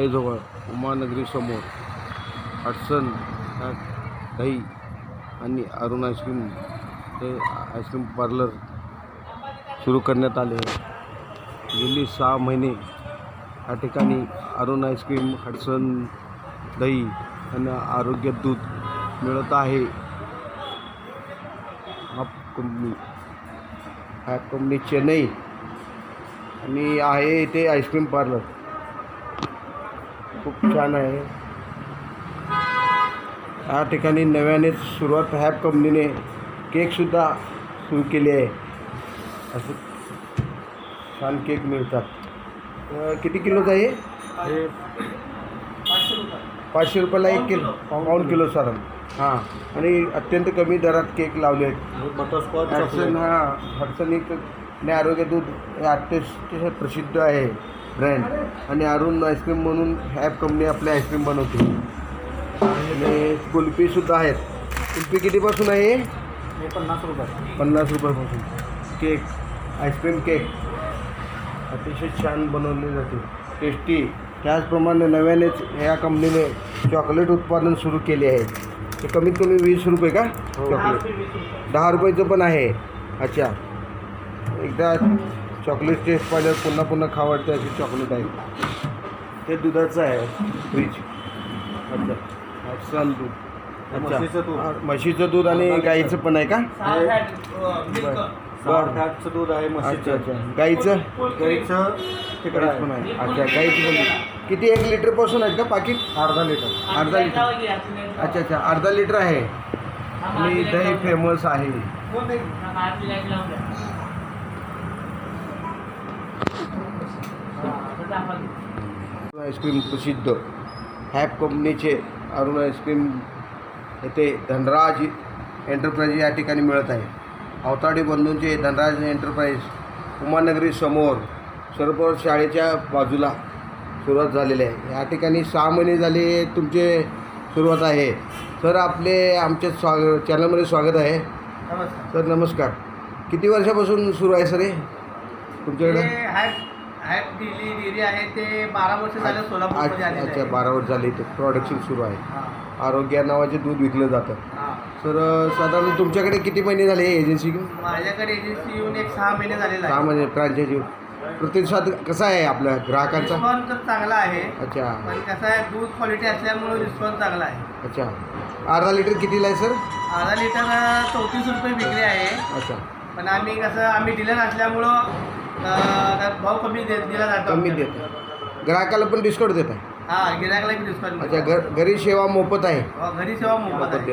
शाळेजवळ उमानगरीसमोर हडसन ह्या दही आणि अरुण आईस्क्रीम हे आईस्क्रीम पार्लर सुरू करण्यात आले गेली सहा महिने या ठिकाणी अरुण आईस्क्रीम हडसन दही आणि आरोग्य दूध मिळत आहे. हा कंपनी हा कंपनी चेन्नई आणि आहे इथे आईस्क्रीम पार्लर खूप छान आहे. या ठिकाणी नव्यानेच सुरुवात हॅप कंपनीने केकसुद्धा सुरू केली आहे. असं छान केक मिळतात. किती किलोचा आहे पाचशे रुपयाला एक किलो पाऊण किलो सारण हां. आणि अत्यंत कमी दरात केक लावले आहेत. बटरस्कॉच हा. हडसन एक आणि आरोग्य दूध हे अतिशय प्रसिद्ध आहे. ब्रँड आणि अरुण आईस्क्रीम म्हणून हॅप कंपनी आपली आईस्क्रीम बनवते. आणि कुल्फीसुद्धा आहेत. कुल्फी कितीपासून आहे? हे पन्नास रुपये. पन्नास रुपयापासून. केक आईस्क्रीम केक अतिशय छान बनवले जाते. टेस्टी त्याचप्रमाणे नव्यानेच या कंपनीने चॉकलेट उत्पादन सुरू केले आहे. ते कमीत कमी वीस रुपये का? हो. चॉकलेट दहा रुपयाचं पण आहे. अच्छा. एकदा चॉकलेट टेस्ट पाहिल्यावर पुन्हा पुन्हा खावडते अशी चॉकलेट आहे. ते दुधाचं आहे. फ्रीज अच्छा. दूध. म्हशीचं दूध. हा, म्हशीचं दूध आणि गाईचं पण आहे का? दूध आहे अच्छा म्हशीचं. अच्छा गाईचं? गाईचं तिकडं गाईचं पण आहे. आहे अच्छा गाईचं पण दूध. किती एक लिटरपासून आहेत का पाकिट? अर्धा लिटर अर्धा लिटर अच्छा अच्छा. अर्धा लिटर आहे. आणि दही फेमस आहे. आईस्क्रीम प्रसिद्ध. हॅप कंपनीचे अरुण आईस्क्रीम येथे धनराज एंटरप्राइज या ठिकाणी मिळत आहे. अवताडे बंधूंचे धनराज एंटरप्राइज उमानगरी समोर सरपोर शाळेच्या बाजूला सुरुवात झालेली आहे. या ठिकाणी सहा महिने झाले तुमचे सुरुवात आहे. सर आपले आमच्या स्वाग चॅनलमध्ये स्वागत आहे. नमस्कार. सर नमस्कार. किती वर्षापासून सुरू आहे सर हे? तुमच्याकडे? दिली आहे ते बारा वर्ष झालं सोलापूरमध्ये आलेलं अच्छा आहे. बारा वर्ष झाले इथे. प्रोडक्शन सुरू आहे. हां, आरोग्य नावाचे दूध विकलं जातं. हां. सर साधारण तुमच्याकडे किती महिने झाले एजन्सी माझ्याकडे एजन्सी येऊन एक सहा महिने झालेला सहा आहे महिने फ्रँचायझी प्रतिसाद कसा आहे आपल्या ग्राहकांचा? रिस्पॉन्स तर चांगला आहे. अच्छा. पण कसं आहे दूध क्वालिटी असल्यामुळे रिस्पॉन्स चांगला आहे. अच्छा. अर्धा लिटर कितीला आहे सर अर्धा लिटर चौतीस रुपये विक्री आहे. अच्छा. पण आम्ही कसं आम्ही डीलर असल्यामुळं अं, भाव कमी दे दिला जातो कमी देत. ग्राहकाला पण डिस्काउंट देत. आहे हां गिरायकला बी डिस्काउंट अच्छा घर घरी सेवा मोफत आहे. घरी सेवा मोफत मोफत आहे.